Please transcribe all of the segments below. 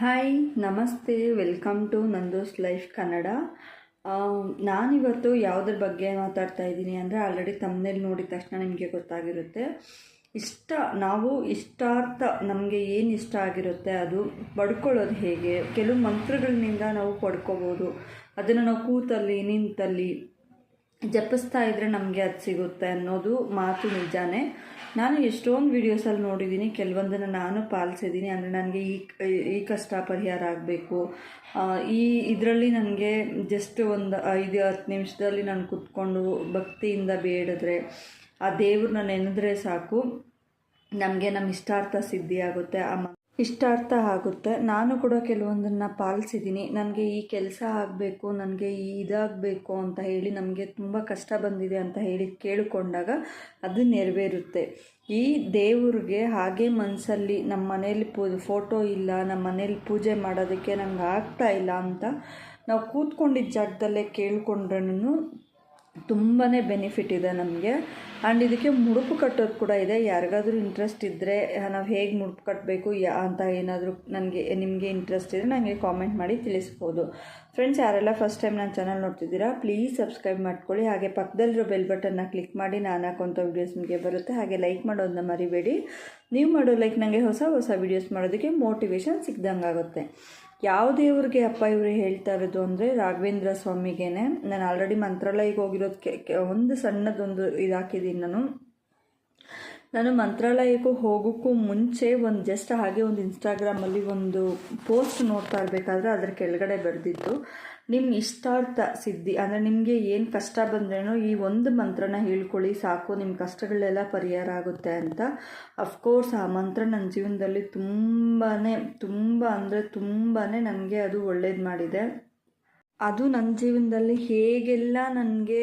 Hi ನಮಸ್ತೆ. Welcome to Nando's life Kannada ನಾನಿವತ್ತು ಯಾವುದ್ರ ಬಗ್ಗೆ ಮಾತಾಡ್ತಾ ಇದ್ದೀನಿ ಅಂದರೆ ಆಲ್ರೆಡಿ ತಮ್ಮನೇಲಿ ನೋಡಿದ ತಕ್ಷಣ ನಿಮಗೆ ಗೊತ್ತಾಗಿರುತ್ತೆ. ಇಷ್ಟ, ನಾವು ಇಷ್ಟಾರ್ಥ ನಮಗೆ ಏನು ಇಷ್ಟ ಆಗಿರುತ್ತೆ ಅದು ಪಡ್ಕೊಳ್ಳೋದು ಹೇಗೆ? ಕೆಲವು ಮಂತ್ರಗಳಿಂದ ನಾವು ಪಡ್ಕೋಬೋದು. ಅದನ್ನು ನಾವು ಕೂತಲ್ಲಿ, ನಿಂತಲ್ಲಿ ಜಪಿಸ್ತಾ ಇದ್ದರೆ ನಮಗೆ ಅದು ಸಿಗುತ್ತೆ ಅನ್ನೋದು ಮಾತು ನಿಜಾನೇ. ನಾನು ಎಷ್ಟೊಂದು ವೀಡಿಯೋಸಲ್ಲಿ ನೋಡಿದ್ದೀನಿ ಕೆಲವೊಂದನ್ನು ನಾನು ಪಾಲಿಸಿದ್ದೀನಿ ಅಂದರೆ ನನಗೆ ಈ ಈ ಕಷ್ಟ ಪರಿಹಾರ ಆಗಬೇಕು ಈ ಇದರಲ್ಲಿ ನನಗೆ ಜಸ್ಟ್ ಒಂದು ಐದು, ಹತ್ತು ನಿಮಿಷದಲ್ಲಿ ನಾನು ಕುತ್ಕೊಂಡು ಭಕ್ತಿಯಿಂದ ಬೇಡಿದ್ರೆ, ಆ ದೇವ್ರನ್ನ ನೆನೆದ್ರೆ ಸಾಕು. ನಮಗೆ ನಮ್ಮ ಇಷ್ಟಾರ್ಥ ಸಿದ್ಧಿಯಾಗುತ್ತೆ ಆ ಇಷ್ಟಾರ್ಥ ಆಗುತ್ತೆ. ನಾನು ಕೂಡ ಕೆಲವೊಂದನ್ನು ಪಾಲಿಸಿದ್ದೀನಿ. ನನಗೆ ಈ ಕೆಲಸ ಆಗಬೇಕು, ನನಗೆ ಈ ಇದಾಗಬೇಕು ಅಂತ ಹೇಳಿ ನಮಗೆ ತುಂಬ ಕಷ್ಟ ಬಂದಿದೆ ಅಂತ ಹೇಳಿ ಕೇಳಿಕೊಂಡಾಗ ಅದು ನೆರವೇರುತ್ತೆ. ಈ ದೇವ್ರಿಗೆ ಹಾಗೆ ಮನಸ್ಸಲ್ಲಿ ನಮ್ಮ ಮನೇಲಿ ಪೂ, ಫೋಟೋ ಇಲ್ಲ ನಮ್ಮ ಮನೇಲಿ ಪೂಜೆ ಮಾಡೋದಕ್ಕೆ ನಂಗೆ ಆಗ್ತಾ ಇಲ್ಲ ಅಂತ ನಾವು ಕೂತ್ಕೊಂಡಿದ್ದ ಜಾಗದಲ್ಲೇ ಕೇಳ್ಕೊಂಡ್ರೂ ತುಂಬಾ ಬೆನಿಫಿಟ್ ಇದೆ ನಮಗೆ. ಆ್ಯಂಡ್ ಇದಕ್ಕೆ ಮುಡುಪು ಕಟ್ಟೋದು ಕೂಡ ಇದೆ. ಯಾರಿಗಾದರೂ ಇಂಟ್ರೆಸ್ಟ್ ಇದ್ದರೆ ನಾವು ಹೇಗೆ ಮುಡುಪು ಕಟ್ಟಬೇಕು ಯಾ, ಅಂತ ಏನಾದರೂ ನನಗೆ, ನಿಮಗೆ ಇಂಟ್ರೆಸ್ಟ್ ಇದ್ದರೆ ನನಗೆ ಕಾಮೆಂಟ್ ಮಾಡಿ ತಿಳಿಸ್ಬೋದು. ಫ್ರೆಂಡ್ಸ್ ಯಾರೆಲ್ಲ ಫಸ್ಟ್ ಟೈಮ್ ನನ್ನ ಚಾನಲ್ ನೋಡ್ತಿದ್ದೀರಾ ಪ್ಲೀಸ್ ಸಬ್ಸ್ಕ್ರೈಬ್ ಮಾಡ್ಕೊಳ್ಳಿ. ಹಾಗೆ ಪಕ್ಕದಲ್ಲಿರೋ ಬೆಲ್ ಬಟನ್ನ ಕ್ಲಿಕ್ ಮಾಡಿ ನಾನು ಹಾಕೋಂಥ ವೀಡಿಯೋಸ್ ನಿಮಗೆ ಬರುತ್ತೆ. ಹಾಗೆ ಲೈಕ್ ಮಾಡೋದನ್ನ ಮರಿಬೇಡಿ. ನೀವು ಮಾಡೋ ಲೈಕ್ ನನಗೆ ಹೊಸ ಹೊಸ ವೀಡಿಯೋಸ್ ಮಾಡೋದಕ್ಕೆ ಮೋಟಿವೇಶನ್ ಸಿಗ್ದಂಗೆ ಆಗುತ್ತೆ ಯಾವ ದೇವ್ರಿಗೆ ಅಪ್ಪ ಇವರು ಹೇಳ್ತಾ ಇರೋದು ಅಂದರೆ ರಾಘವೇಂದ್ರ ಸ್ವಾಮಿಗೇನೆ. ನಾನು ಆಲ್ರೆಡಿ ಮಂತ್ರಾಲಯಕ್ಕೆ ಹೋಗಿರೋದು ಕೆ ಕೆ- ಒಂದು ಸಣ್ಣದೊಂದು ಇದಾಕಿದ್ದೀನಿ ನಾನು. ನಾನು ಮಂತ್ರಾಲಯಕ್ಕೂ ಹೋಗೋಕ್ಕೂ ಮುಂಚೆ ಒಂದು ಜಸ್ಟ್ ಹಾಗೆ ಒಂದು ಇನ್ಸ್ಟಾಗ್ರಾಮಲ್ಲಿ ಒಂದು ಪೋಸ್ಟ್ ನೋಡ್ತಾ ಇರಬೇಕಾದ್ರೆ ಅದರ ಕೆಳಗಡೆ ಬರೆದಿತ್ತು ನಿಮ್ಮ ಇಷ್ಟಾರ್ಥ ಸಿದ್ಧಿ, ಅಂದರೆ ನಿಮಗೆ ಏನು ಕಷ್ಟ ಬಂದ್ರೇನೋ ಈ ಒಂದು ಮಂತ್ರನ ಹೇಳ್ಕೊಳ್ಳಿ, ಸಾಕು ನಿಮ್ಮ ಕಷ್ಟಗಳೆಲ್ಲ ಪರಿಹಾರ ಆಗುತ್ತೆ ಅಂತ. ಅಫ್ಕೋರ್ಸ್ ಆ ಮಂತ್ರ ನನ್ನ ಜೀವನದಲ್ಲಿ ತುಂಬಾ ತುಂಬ ಅಂದರೆ ತುಂಬಾ ನನಗೆ ಅದು ಒಳ್ಳೇದು ಮಾಡಿದೆ. ಅದು ನನ್ನ ಜೀವನದಲ್ಲಿ ಹೇಗೆಲ್ಲ ನನಗೆ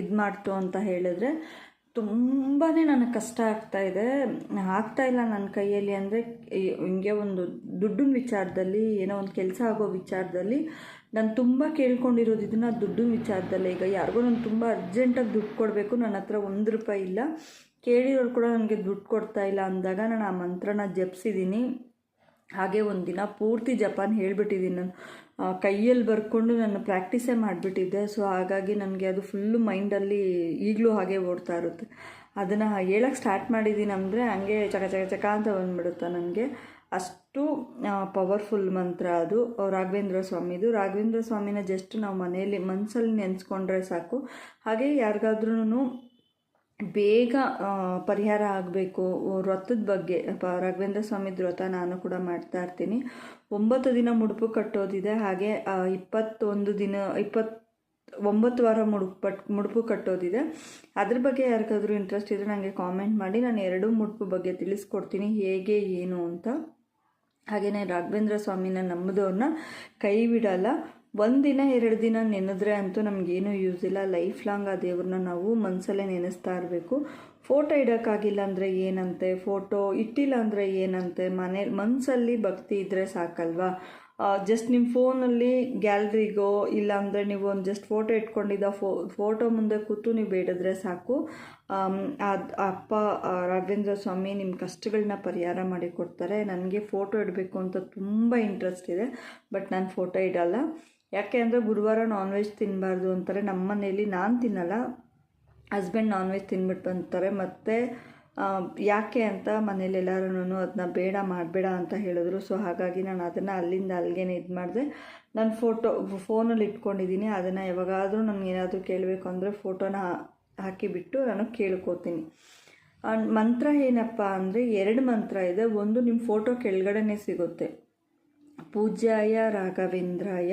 ಇದು ಮಾಡ್ತು ಅಂತ ಹೇಳಿದ್ರೆ ತುಂಬಾ ನನಗೆ ಕಷ್ಟ ಆಗ್ತಾ ಇದೆ. ಆಗ್ತಾ ಇಲ್ಲ ನನ್ನ ಕೈಯಲ್ಲಿ ಅಂದರೆ ಹಿಂಗೆ ಒಂದು ದುಡ್ಡಿನ ವಿಚಾರದಲ್ಲಿ, ಏನೋ ಒಂದು ಕೆಲಸ ಆಗೋ ವಿಚಾರದಲ್ಲಿ ನಾನು ತುಂಬ ಕೇಳ್ಕೊಂಡಿರೋದು ಇದನ್ನು ದುಡ್ಡಿನ ವಿಚಾರದಲ್ಲೇ. ಈಗ ಯಾರಿಗೋ ನಾನು ತುಂಬ ಅರ್ಜೆಂಟಾಗಿ ದುಡ್ಡು ಕೊಡಬೇಕು ನನ್ನ ಹತ್ರ ಒಂದು ರೂಪಾಯಿ ಇಲ್ಲ. ಕೇಳಿರೋರು ಕೂಡ ನನಗೆ ದುಡ್ಡು ಕೊಡ್ತಾ ಇಲ್ಲ ಅಂದಾಗ ನಾನು ಆ ಮಂತ್ರನ ಜಪಿಸಿದ್ದೀನಿ ಹಾಗೆ ಒಂದು ದಿನ ಪೂರ್ತಿ ಜಪಾನ್ ಹೇಳಿಬಿಟ್ಟಿದ್ದೀನಿ ನಾನು. ಕೈಯಲ್ಲಿ ಬರ್ಕೊಂಡು ನಾನು ಪ್ರಾಕ್ಟೀಸೇ ಮಾಡಿಬಿಟ್ಟಿದ್ದೆ. ಸೊ ಹಾಗಾಗಿ ನನಗೆ ಅದು ಫುಲ್ಲು ಮೈಂಡಲ್ಲಿ ಈಗಲೂ ಹಾಗೆ ಓಡ್ತಾ ಇರುತ್ತೆ. ಅದನ್ನು ಹೇಳಕ್ಕೆ ಸ್ಟಾರ್ಟ್ ಮಾಡಿದ್ದೀನಿ ಅಂದರೆ ಹಂಗೆ ಚಕ ಚಕ ಚಕ ಅಂತ ಬಂದ್ಬಿಡುತ್ತೆ ನನಗೆ. ಅಷ್ಟು ಪವರ್ಫುಲ್ ಮಂತ್ರ ಅದು. ರಾಘವೇಂದ್ರ ಸ್ವಾಮಿದು. ರಾಘವೇಂದ್ರ ಸ್ವಾಮಿನ ಜಸ್ಟ್ ನಾವು ಮನೆಯಲ್ಲಿ ಮನಸ್ಸಲ್ಲಿ ನೆನೆಸ್ಕೊಂಡ್ರೆ ಸಾಕು. ಹಾಗೆ ಯಾರಿಗಾದ್ರೂ ಬೇಗ ಪರಿಹಾರ ಆಗಬೇಕು. ವ್ರತದ ಬಗ್ಗೆ, ಪ, ರಾಘವೇಂದ್ರ ಸ್ವಾಮಿದ ವ್ರತ ನಾನು ಕೂಡ ಮಾಡ್ತಾ ಇರ್ತೀನಿ. ಒಂಬತ್ತು ದಿನ ಮುಡುಪು ಕಟ್ಟೋದಿದೆ. ಹಾಗೆ ಇಪ್ಪತ್ತೊಂದು ದಿನ ಇಪ್ಪತ್ತು ಒಂಬತ್ತು ವಾರ ಮುಡುಪು, ಪಟ್, ಮುಡುಪು ಕಟ್ಟೋದಿದೆ. ಅದ್ರ ಬಗ್ಗೆ ಯಾರಿಗಾದ್ರೂ ಇಂಟ್ರೆಸ್ಟ್ ಇದ್ದರೆ ನನಗೆ ಕಾಮೆಂಟ್ ಮಾಡಿ. ನಾನು ಎರಡೂ ಮುಡುಪು ಬಗ್ಗೆ ತಿಳಿಸ್ಕೊಡ್ತೀನಿ. ಹೇಗೆ, ಏನು ಅಂತ. ಹಾಗೆಯೇ ರಾಘವೇಂದ್ರ ಸ್ವಾಮಿನ ನಂಬಿದವ್ರನ್ನ ಕೈ ಬಿಡಲ್ಲ ಒಂದಿನ ಎರಡು ದಿನ ನೆನೆದ್ರೆ ಅಂತೂ ನಮಗೇನು ಯೂಸ್ ಇಲ್ಲ. ಲೈಫ್ ಲಾಂಗ್ ಆ ದೇವ್ರನ್ನ ನಾವು ಮನಸ್ಸಲ್ಲೇ ನೆನೆಸ್ತಾ ಇರಬೇಕು. ಫೋಟೋ ಇಡೋಕ್ಕಾಗಿಲ್ಲ ಅಂದರೆ ಏನಂತೆ? ಫೋಟೋ ಇಟ್ಟಿಲ್ಲ ಅಂದರೆ ಏನಂತೆ? ಮನೆ ಮನಸ್ಸಲ್ಲಿ ಭಕ್ತಿ ಇದ್ದರೆ ಸಾಕಲ್ವಾ? ಜಸ್ಟ್ ನಿಮ್ಮ ಫೋನಲ್ಲಿ ಗ್ಯಾಲ್ರಿಗೋ ಇಲ್ಲಾಂದರೆ ನೀವು ಒಂದು ಜಸ್ಟ್ ಫೋಟೋ ಇಟ್ಕೊಂಡಿದ್ದ ಫೋ ಫೋಟೋ ಮುಂದೆ ಕೂತು ನೀವು ಬೇಡಿದ್ರೆ ಸಾಕು. ಅದು ಅಪ್ಪ ರಾಘವೇಂದ್ರ ಸ್ವಾಮಿ ನಿಮ್ಮ ಕಷ್ಟಗಳನ್ನ ಪರಿಹಾರ ಮಾಡಿ ಕೊಡ್ತಾರೆ ನನಗೆ ಫೋಟೋ ಇಡಬೇಕು ಅಂತ ತುಂಬ ಇಂಟ್ರೆಸ್ಟ್ ಇದೆ. ಬಟ್ ನಾನು ಫೋಟೋ ಇಡಲ್ಲ. ಯಾಕೆ ಅಂದರೆ ಗುರುವಾರ ನಾನ್ ವೆಜ್ ತಿನ್ನಬಾರ್ದು ಅಂತಾರೆ. ನಮ್ಮ ಮನೇಲಿ ನಾನು ತಿನ್ನಲ್ಲ. ಹಸ್ಬೆಂಡ್ ನಾನ್ ವೆಜ್ ತಿನ್ಬಿಟ್ಟು ಬಂತಾರೆ ಮತ್ತು ಯಾಕೆ ಅಂತ ಮನೇಲಿ ಎಲ್ಲರೂ ಅದನ್ನ ಬೇಡ ಮಾಡಬೇಡ ಅಂತ ಹೇಳಿದ್ರು. ಸೊ ಹಾಗಾಗಿ ನಾನು ಅದನ್ನು ಅಲ್ಲಿಂದ ಅಲ್ಲಿಗೆ ಇದು ಮಾಡಿದೆ. ನಾನು ಫೋಟೋ ಫೋನಲ್ಲಿ ಇಟ್ಕೊಂಡಿದ್ದೀನಿ ಅದನ್ನು ಯಾವಾಗಾದರೂ ನನಗೇನಾದರೂ ಕೇಳಬೇಕು ಅಂದರೆ ಫೋಟೋನ ಹಾಕಿಬಿಟ್ಟು ನಾನು ಕೇಳ್ಕೋತೀನಿ. ಮಂತ್ರ ಏನಪ್ಪ ಅಂದರೆ ಎರಡು ಮಂತ್ರ ಇದೆ. ಒಂದು ನಿಮ್ಮ ಫೋಟೋ ಕೆಳಗಡೆನೇ ಸಿಗುತ್ತೆ. ಪೂಜ್ಯಾಯ ರಾಘವೇಂದ್ರಾಯ,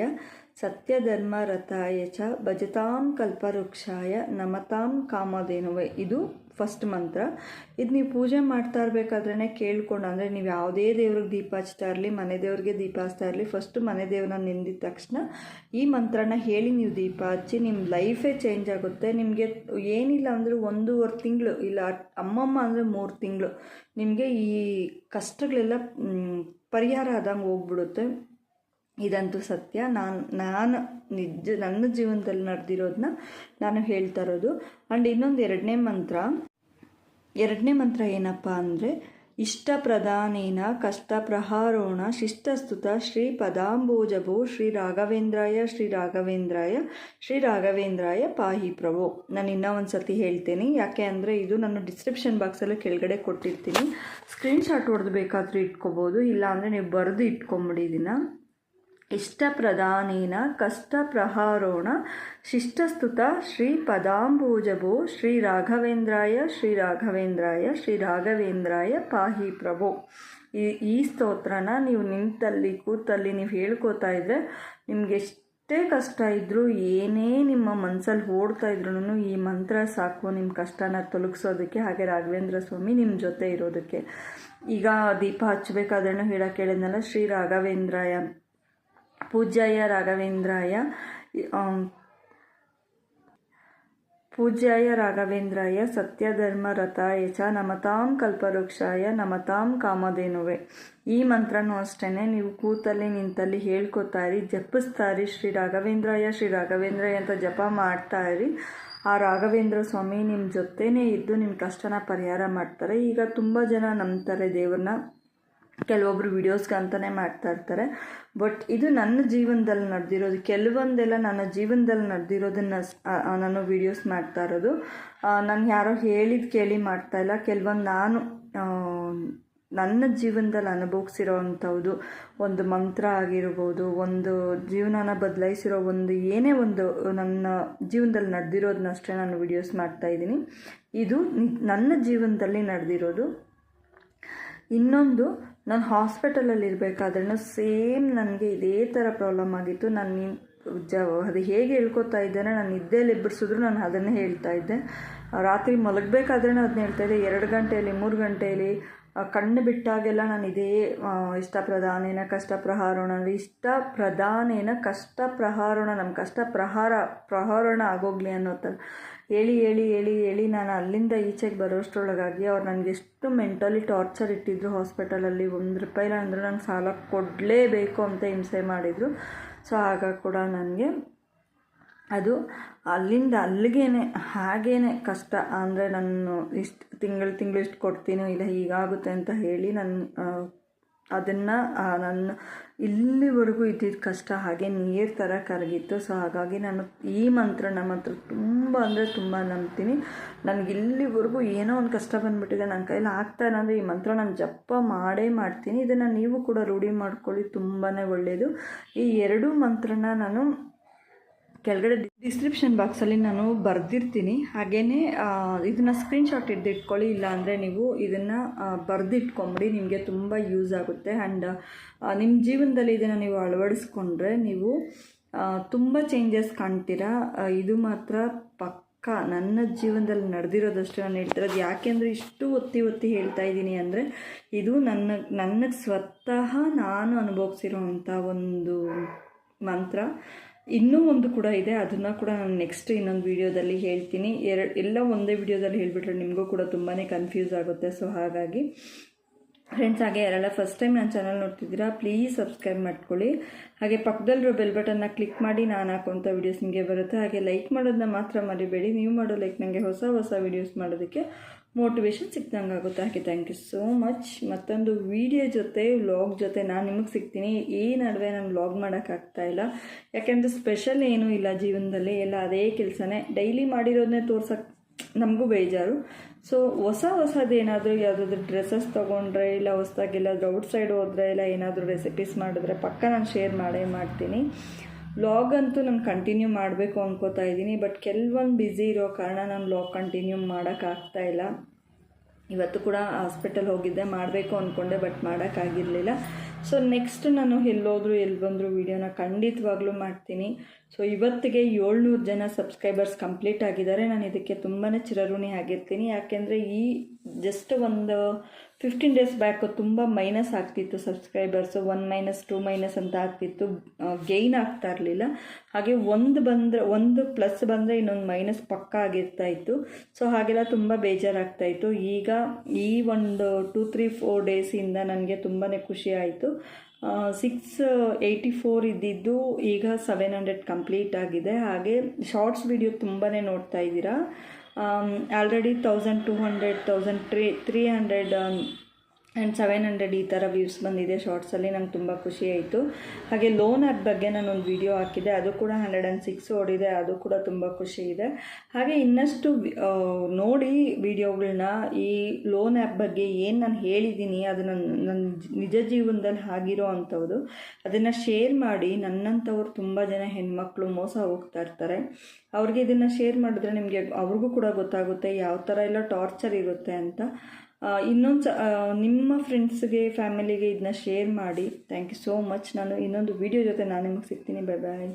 ಸತ್ಯಧರ್ಮರಥಾಯ ಚ ಭಜತಾಂ ಕಲ್ಪವೃಕ್ಷಾಯ ನಮತಾಂ ಕಾಮಧೇನುವೆ. ಇದು ಫಸ್ಟ್ ಮಂತ್ರ. ಇದು ನೀವು ಪೂಜೆ ಮಾಡ್ತಾ ಇರಬೇಕಾದ್ರೆ ಕೇಳ್ಕೊಂಡು, ಅಂದರೆ ನೀವು ಯಾವುದೇ ದೇವ್ರಿಗೆ ದೀಪ ಹಚ್ತಾ ಇರಲಿ, ಮನೆ ದೇವ್ರಿಗೆ ದೀಪ ಹಚ್ತಾ ಇರಲಿ ಫಸ್ಟ್ ಮನೆ ದೇವ್ರನ್ನ ನಿಂದಿದ ತಕ್ಷಣ ಈ ಮಂತ್ರನ ಹೇಳಿ ನೀವು ದೀಪ ಹಚ್ಚಿ ನಿಮ್ಮ ಲೈಫೇ ಚೇಂಜ್ ಆಗುತ್ತೆ. ನಿಮಗೆ ಏನಿಲ್ಲ ಅಂದರೆ ಒಂದೂವರೆ ತಿಂಗಳು, ಇಲ್ಲ ಅಮ್ಮಮ್ಮ ಅಂದರೆ ಮೂರು ತಿಂಗಳು. ನಿಮಗೆ ಈ ಕಷ್ಟಗಳೆಲ್ಲ ಪರಿಹಾರ ಆದಂಗೆ ಹೋಗ್ಬಿಡುತ್ತೆ. ಇದಂತೂ ಸತ್ಯ. ನಾನು ನಾನು ನಿಜ, ನನ್ನ ಜೀವನದಲ್ಲಿ ನಡೆದಿರೋದನ್ನ ನಾನು ಹೇಳ್ತಾ ಇರೋದು. ಆ್ಯಂಡ್ ಇನ್ನೊಂದು ಎರಡನೇ ಮಂತ್ರ. ಎರಡನೇ ಮಂತ್ರ ಏನಪ್ಪ ಅಂದರೆ ಇಷ್ಟಪ್ರಧಾನೇನ ಕಷ್ಟಪ್ರಹಾರೋಣ ಶಿಷ್ಟಸ್ತುತ ಶ್ರೀ ಪದಾಂಬೋಜಭೋ ಶ್ರೀ ರಾಘವೇಂದ್ರಾಯ ಶ್ರೀ ರಾಘವೇಂದ್ರಾಯ ಶ್ರೀ ರಾಘವೇಂದ್ರಾಯ ಪಾಹಿ ಪ್ರಭೋ. ನಾನು ಇನ್ನೂ ಒಂದು ಸತಿ ಹೇಳ್ತೇನೆ. ಯಾಕೆ ಅಂದರೆ ಇದು ನಾನು ಡಿಸ್ಕ್ರಿಪ್ಷನ್ ಬಾಕ್ಸಲ್ಲಿ ಕೆಳಗಡೆ ಕೊಟ್ಟಿರ್ತೀನಿ. ಸ್ಕ್ರೀನ್ಶಾಟ್ ಹೊಡೆದು ಬೇಕಾದರೂ ಇಟ್ಕೋಬೋದು. ಇಲ್ಲಾಂದರೆ ನೀವು ಬರೆದು ಇಟ್ಕೊಂಬಿಡಿ ಇದನ್ನು. ಇಷ್ಟಪ್ರಧಾನೇನ ಕಷ್ಟಪ್ರಹಾರೋಣ ಶಿಷ್ಟಸ್ತುತ ಶ್ರೀ ಪದಾಂಬೂಜಭೋ ಶ್ರೀ ರಾಘವೇಂದ್ರಾಯ ಶ್ರೀ ರಾಘವೇಂದ್ರಾಯ ಶ್ರೀ ರಾಘವೇಂದ್ರಾಯ ಪಾಹಿ ಪ್ರಭೋ. ಈ ಈ ಸ್ತೋತ್ರನ ನೀವು ನಿಂತಲ್ಲಿ ಕೂತಲ್ಲಿ ನೀವು ಹೇಳ್ಕೋತಾ ಇದ್ದರೆ ನಿಮ್ಗೆ ಎಷ್ಟೇ ಕಷ್ಟ ಇದ್ದರೂ ಏನೇ ನಿಮ್ಮ ಮನಸ್ಸಲ್ಲಿ ಓಡ್ತಾ ಇದ್ರೂ ಈ ಮಂತ್ರ ಸಾಕು ನಿಮ್ಮ ಕಷ್ಟನ ತೊಲಗಿಸೋದಕ್ಕೆ ಹಾಗೆ ರಾಘವೇಂದ್ರ ಸ್ವಾಮಿ ನಿಮ್ಮ ಜೊತೆ ಇರೋದಕ್ಕೆ. ಈಗ ದೀಪ ಹಚ್ಚಬೇಕಾದ್ರೂ ಹೇಳೋಕೆ ಹೇಳಿದ್ನಲ್ಲ ಶ್ರೀ ರಾಘವೇಂದ್ರಾಯ ಪೂಜ್ಯಾಯ ರಾಘವೇಂದ್ರಾಯ ಪೂಜ್ಯಾಯ ರಾಘವೇಂದ್ರಾಯ ಚ ನಮತಾಂ ಕಲ್ಪವೃಕ್ಷಾಯ, ನಮತಾಂ ಕಾಮಧೇನುವೆ. ಈ ಮಂತ್ರನೂ ಅಷ್ಟೇ ನೀವು ಕೂತಲ್ಲಿ ನಿಂತಲ್ಲಿ ಹೇಳ್ಕೊತಾರಿ, ಜಪಿಸ್ತಾರಿ, ಶ್ರೀ ರಾಘವೇಂದ್ರಾಯ ಶ್ರೀ ರಾಘವೇಂದ್ರಾಯ ಅಂತ ಜಪ ಮಾಡ್ತಾ ಇರಿ ಆ ರಾಘವೇಂದ್ರ ಸ್ವಾಮಿ ನಿಮ್ಮ ಜೊತೆನೇ ಇದ್ದು ನಿಮ್ಮ ಕಷ್ಟನ ಪರಿಹಾರ ಮಾಡ್ತಾರೆ. ಈಗ ತುಂಬ ಜನ ನಂಬ್ತಾರೆ ದೇವ್ರನ್ನ. ಕೆಲವೊಬ್ರು ವಿಡಿಯೋಸ್ಗೆ ಅಂತಲೇ ಮಾಡ್ತಾ ಇರ್ತಾರೆ. ಬಟ್ ಇದು ನನ್ನ ಜೀವನದಲ್ಲಿ ನಡೆದಿರೋದು. ಕೆಲವೊಂದೆಲ್ಲ ನನ್ನ ಜೀವನದಲ್ಲಿ ನಡೆದಿರೋದನ್ನ ನಾನು ವಿಡಿಯೋಸ್ ಮಾಡ್ತಾ ಇರೋದು. ನಾನು ಯಾರೋ ಹೇಳಿದ ಕೇಳಿ ಮಾಡ್ತಾ ಇಲ್ಲ. ಕೆಲವೊಂದು ನಾನು ನನ್ನ ಜೀವನದಲ್ಲಿ ಅನುಭವಿಸಿರೋ ಅಂಥದ್ದು ಒಂದು ಮಂತ್ರ ಆಗಿರ್ಬೋದು, ಒಂದು ಜೀವನನ ಬದಲಾಯಿಸಿರೋ ಒಂದು ಏನೇ ಒಂದು ನನ್ನ ಜೀವನದಲ್ಲಿ ನಡೆದಿರೋದನ್ನಷ್ಟೇ ನಾನು ವಿಡಿಯೋಸ್ ಮಾಡ್ತಾಯಿದ್ದೀನಿ ಇದು ನನ್ನ ಜೀವನದಲ್ಲಿ ನಡೆದಿರೋದು. ಇನ್ನೊಂದು ನಾನು ಹಾಸ್ಪಿಟಲಲ್ಲಿ ಇರಬೇಕಾದ್ರೂ ಸೇಮ್ ನನಗೆ ಇದೇ ಥರ ಪ್ರಾಬ್ಲಮ್ ಆಗಿತ್ತು. ನಾನು ಜ, ಅದು ಹೇಗೆ ಹೇಳ್ಕೊತಾ ಇದ್ದೇನೆ ನಾನು ನಿದ್ದೆಯಲ್ಲಿ ಎಬ್ಬರಿಸಿದ್ರು ನಾನು ಅದನ್ನೇ ಹೇಳ್ತಾ ಇದ್ದೆ. ರಾತ್ರಿ ಮಲಗಬೇಕಾದ್ರೆ ಅದನ್ನ ಹೇಳ್ತಾ ಇದ್ದೆ. ಎರಡು ಗಂಟೆಯಲ್ಲಿ, ಮೂರು ಗಂಟೆಯಲ್ಲಿ ಕಣ್ಣು ಬಿಟ್ಟಾಗೆಲ್ಲ ನಾನು ಇದೇ ಇಷ್ಟ ಪ್ರಧಾನೇನ ಕಷ್ಟ ಪ್ರಹಾರೋಣ ಇಷ್ಟ ಪ್ರಧಾನೇನ ಕಷ್ಟ ಪ್ರಹಾರೋಣ ನಮ್ಮ ಕಷ್ಟ ಪ್ರಹಾರ ಪ್ರಹಾರೋಣ ಆಗೋಗ್ಲಿ ಅನ್ನೋ ಥರ. ಹೇಳಿ ಹೇಳಿ ಹೇಳಿ ಹೇಳಿ ನಾನು ಅಲ್ಲಿಂದ ಈಚೆಗೆ ಬರೋಷ್ಟರೊಳಗಾಗಿ ಅವ್ರು ನನಗೆ ಎಷ್ಟು ಮೆಂಟಲಿ ಟಾರ್ಚರ್ ಇಟ್ಟಿದ್ರು ಹಾಸ್ಪಿಟಲಲ್ಲಿ ಒಂದು ರೂಪಾಯಿ ಇಲ್ಲ ಅಂದರೆ ನಂಗೆ ಸಾಲ ಕೊಡಲೇಬೇಕು ಅಂತ ಹಿಂಸೆ ಮಾಡಿದರು. ಸೊ ಆಗ ಕೂಡ ನನಗೆ ಅದು ಅಲ್ಲಿಂದ ಅಲ್ಲಿಗೇ ಹಾಗೇ ಕಷ್ಟ. ಅಂದರೆ ನಾನು ಇಷ್ಟು ತಿಂಗಳು ತಿಂಗಳು ಇಷ್ಟು ಕೊಡ್ತೀನಿ, ಇಲ್ಲ ಹೀಗಾಗುತ್ತೆ ಅಂತ ಹೇಳಿ ನನ್ನ ಅದನ್ನು ನನ್ನ, ಇಲ್ಲಿವರೆಗೂ ಇದ್ದಿದ್ದ ಕಷ್ಟ ಹಾಗೆ ನೀರು ಥರ ಕರಗಿತ್ತು. ಸೊ ಹಾಗಾಗಿ ನಾನು ಈ ಮಂತ್ರ ನಮ್ಮ ಹತ್ರ ತುಂಬ ಅಂದರೆ ತುಂಬ ನಂಬ್ತೀನಿ. ನನಗೆ ಇಲ್ಲಿವರೆಗೂ ಏನೋ ಒಂದು ಕಷ್ಟ ಬಂದುಬಿಟ್ಟಿದೆ ನನ್ನ ಕೈಯಲ್ಲಿ ಆಗ್ತಾ ಇಲ್ಲ ಅಂದರೆ ಈ ಮಂತ್ರ ನಾನು ಜಪ ಮಾಡೇ ಮಾಡ್ತೀನಿ. ಇದನ್ನು ನೀವು ಕೂಡ ರೂಢಿ ಮಾಡ್ಕೊಳ್ಳಿ ತುಂಬಾ ಒಳ್ಳೆಯದು ಈ ಎರಡೂ ಮಂತ್ರನ ನಾನು ಕೆಳಗಡೆ ಡಿಸ್ಕ್ರಿಪ್ಷನ್ ಬಾಕ್ಸಲ್ಲಿ ನಾನು ಬರೆದಿರ್ತೀನಿ. ಹಾಗೆಯೇ ಇದನ್ನು ಸ್ಕ್ರೀನ್ಶಾಟ್ ಇಲ್ಲ ಅಂದರೆ ನೀವು ಇದನ್ನು ಬರೆದಿಟ್ಕೊಂಬಿಡಿ, ನಿಮಗೆ ತುಂಬ ಯೂಸ್ ಆಗುತ್ತೆ. ಆ್ಯಂಡ್ ನಿಮ್ಮ ಜೀವನದಲ್ಲಿ ಇದನ್ನು ನೀವು ಅಳವಡಿಸ್ಕೊಂಡ್ರೆ ನೀವು ತುಂಬ ಚೇಂಜಸ್ ಕಾಣ್ತೀರಾ. ಇದು ಮಾತ್ರ ಪಕ್ಕ, ನನ್ನ ಜೀವನದಲ್ಲಿ ನಡೆದಿರೋದಷ್ಟು ನಾನು ಹೇಳ್ತಿರೋದು. ಯಾಕೆಂದರೆ ಇಷ್ಟು ಒತ್ತಿ ಒತ್ತಿ ಹೇಳ್ತಾ ಇದ್ದೀನಿ ಅಂದರೆ, ಇದು ನನ್ನ ನನಗೆ ಸ್ವತಃ ನಾನು ಅನುಭವಿಸಿರೋವಂಥ ಒಂದು ಮಂತ್ರ. ಇನ್ನೂ ಒಂದು ಕೂಡ ಇದೆ, ಅದನ್ನು ಕೂಡ ನಾನು ನೆಕ್ಸ್ಟ್ ಇನ್ನೊಂದು ವೀಡಿಯೋದಲ್ಲಿ ಹೇಳ್ತೀನಿ. ಎರಡು, ಎಲ್ಲ ಒಂದೇ ವಿಡಿಯೋದಲ್ಲಿ ಹೇಳಿಬಿಟ್ರೆ ನಿಮಗೂ ಕೂಡ ತುಂಬಾ ಕನ್ಫ್ಯೂಸ್ ಆಗುತ್ತೆ. ಸೊ ಹಾಗಾಗಿ ಫ್ರೆಂಡ್ಸ್ ಹಾಗೆ ಯಾರೆಲ್ಲ ಫಸ್ಟ್ ಟೈಮ್ ನನ್ನ ಚಾನಲ್ ನೋಡ್ತಿದ್ದೀರಾ ಪ್ಲೀಸ್ ಸಬ್ಸ್ಕ್ರೈಬ್ ಮಾಡ್ಕೊಳ್ಳಿ. ಹಾಗೆ ಪಕ್ಕದಲ್ಲಿರೋ ಬೆಲ್ ಬಟನ್ನ ಕ್ಲಿಕ್ ಮಾಡಿ ನಾನು ಹಾಕೋಂಥ ವೀಡಿಯೋಸ್ ನಿಮಗೆ ಬರುತ್ತೆ. ಹಾಗೆ ಲೈಕ್ ಮಾಡೋದನ್ನ ಮಾತ್ರ ಮರಿಬೇಡಿ. ನೀವು ಮಾಡೋ ಲೈಕ್ ನನಗೆ ಹೊಸ ಹೊಸ ವೀಡಿಯೋಸ್ ಮಾಡೋದಕ್ಕೆ ಮೋಟಿವೇಶನ್ ಸಿಕ್ದಂಗೆ ಆಗುತ್ತೆ. ಹಾಗೆ ಥ್ಯಾಂಕ್ ಯು ಸೋ ಮಚ್ ಮತ್ತೊಂದು ವಿಡಿಯೋ ಜೊತೆ ವ್ಲಾಗ್ ಜೊತೆ ನಾನು ನಿಮಗೆ ಸಿಗ್ತೀನಿ. ಈ ನಡುವೆ ನಾನು ವ್ಲಾಗ್ ಮಾಡೋಕ್ಕಾಗ್ತಾ ಇಲ್ಲ. ಯಾಕೆಂದರೆ ಸ್ಪೆಷಲ್ ಏನೂ ಇಲ್ಲ ಜೀವನದಲ್ಲಿ. ಎಲ್ಲ ಅದೇ ಕೆಲಸನೇ. ಡೈಲಿ ಮಾಡಿರೋದನ್ನೇ ತೋರ್ಸೋಕ್ಕೆ ನಮಗೂ ಬೇಜಾರು. ಸೊ ಹೊಸ ಹೊಸದೇನಾದರೂ ಯಾವುದಾದ್ರೂ ಡ್ರೆಸ್ಸಸ್ ತೊಗೊಂಡ್ರೆ ಇಲ್ಲ ಹೊಸ್ದಾಗಿಲ್ಲಾದ್ರ ಔಟ್ ಸೈಡ್ ಹೋದರೆ ಇಲ್ಲ ಏನಾದರೂ ರೆಸಿಪೀಸ್ ಮಾಡಿದ್ರೆ ಪಕ್ಕ ನಾನು ಶೇರ್ ಮಾಡೇ ಮಾಡ್ತೀನಿ. ವ್ಲಾಗ್ ಅಂತೂ ನಾನು ಕಂಟಿನ್ಯೂ ಮಾಡಬೇಕು ಅನ್ಕೋತಾ ಇದ್ದೀನಿ ಬಟ್ ಕೆಲವೊಂದು ಬ್ಯುಸಿ ಇರೋ ಕಾರಣ ನಾನು ವ್ಲಾಗ್ ಕಂಟಿನ್ಯೂ ಮಾಡೋಕ್ಕಾಗ್ತಾ ಇಲ್ಲ. ಇವತ್ತು ಕೂಡ ಹಾಸ್ಪಿಟಲ್ ಹೋಗಿದ್ದೆ, ಮಾಡಬೇಕು ಅಂದ್ಕೊಂಡೆ ಬಟ್ ಮಾಡೋಕ್ಕಾಗಿರಲಿಲ್ಲ ಸೊ ನೆಕ್ಸ್ಟ್ ನಾನು ಎಲ್ಲೋದ್ರು ಎಲ್ಲಿ ಬಂದರೂ ವೀಡಿಯೋನ ಖಂಡಿತವಾಗ್ಲೂ ಮಾಡ್ತೀನಿ. ಸೊ ಇವತ್ತಿಗೆ ಏಳ್ನೂರು ಜನ ಸಬ್ಸ್ಕ್ರೈಬರ್ಸ್ ಕಂಪ್ಲೀಟ್ ಆಗಿದ್ದಾರೆ. ನಾನು ಇದಕ್ಕೆ ತುಂಬಾ ಚಿರಋಣಿ ಆಗಿರ್ತೀನಿ. ಯಾಕೆಂದರೆ ಈ ಜಸ್ಟ್ ಒಂದು ಫಿಫ್ಟೀನ್ ಡೇಸ್ ಬ್ಯಾಕು ತುಂಬ ಮೈನಸ್ ಆಗ್ತಿತ್ತು subscribers one minus two minus ಅಂತ ಆಗ್ತಿತ್ತು. ಗೈನ್ ಆಗ್ತಾ ಇರಲಿಲ್ಲ. ಹಾಗೆ ಒಂದು ಬಂದರೆ, ಒಂದು ಪ್ಲಸ್ ಬಂದರೆ ಇನ್ನೊಂದು ಮೈನಸ್ ಪಕ್ಕ ಆಗಿರ್ತಾ ಇತ್ತು. ಸೊ ಹಾಗೆಲ್ಲ ತುಂಬ ಬೇಜಾರಾಗ್ತಾಯಿತ್ತು ಈಗ ಈ ಒಂದು ಟೂ ತ್ರೀ ಫೋರ್ ಡೇಸಿಂದ ನನಗೆ ತುಂಬಾ ಖುಷಿ ಆಯಿತು. ಸಿಕ್ಸ್ ಏಯ್ಟಿ ಫೋರ್ ಇದ್ದಿದ್ದು ಈಗ ಸೆವೆನ್ ಹಂಡ್ರೆಡ್ ಕಂಪ್ಲೀಟ್ ಆಗಿದೆ. ಹಾಗೆ ಶಾರ್ಟ್ಸ್ ವಿಡಿಯೋ ತುಂಬಾ ನೋಡ್ತಾ ಇದ್ದೀರಾ? Already thousand two hundred thousand three three hundred and seven hundred ಈ ಥರ ವ್ಯೂಸ್ ಬಂದಿದೆ ಶಾರ್ಟ್ಸಲ್ಲಿ ನಂಗೆ ತುಂಬ ಖುಷಿ ಆಯಿತು. ಹಾಗೆ ಲೋನ್ ಆ್ಯಪ್ ಬಗ್ಗೆ ನಾನು ಒಂದು ವಿಡಿಯೋ ಹಾಕಿದ್ದೆ, ಅದು ಕೂಡ ಹಂಡ್ರೆಡ್ ಆ್ಯಂಡ್ ಸಿಕ್ಸ್ ಓಡಿದೆ, ಅದು ಕೂಡ ತುಂಬ ಖುಷಿ ಇದೆ. ಹಾಗೆ ಇನ್ನಷ್ಟು ನೋಡಿ ವಿಡಿಯೋಗಳನ್ನ ಈ ಲೋನ್ ಆ್ಯಪ್ ಬಗ್ಗೆ ಏನು ನಾನು ಹೇಳಿದ್ದೀನಿ ಅದು ನನ್ನ ನನ್ನ ನಿಜ ಜೀವನದಲ್ಲಿ ಆಗಿರೋ ಅಂಥವ್ರು ಅದನ್ನು ಶೇರ್ ಮಾಡಿ, ನನ್ನಂಥವ್ರು ತುಂಬ ಜನ ಹೆಣ್ಮಕ್ಳು ಮೋಸ ಹೋಗ್ತಾ ಇರ್ತಾರೆ. ಅವ್ರಿಗೆ ಇದನ್ನು ಶೇರ್ ಮಾಡಿದ್ರೆ ನಿಮಗೆ ಅವ್ರಿಗೂ ಕೂಡ ಗೊತ್ತಾಗುತ್ತೆ ಯಾವ ಥರ ಎಲ್ಲ ಟಾರ್ಚರ್ ಇರುತ್ತೆ ಅಂತ. ಇನ್ನೊಂದು ಸ ನಿಮ್ಮ ಫ್ರೆಂಡ್ಸ್ಗೆ ಫ್ಯಾಮಿಲಿಗೆ ಇದನ್ನ ಶೇರ್ ಮಾಡಿ. ಥ್ಯಾಂಕ್ ಯು ಸೋ ಮಚ್ ನಾನು ಇನ್ನೊಂದು ವಿಡಿಯೋ ಜೊತೆ ನಾನು ನಿಮಗೆ ಸಿಗ್ತೀನಿ. Bye bye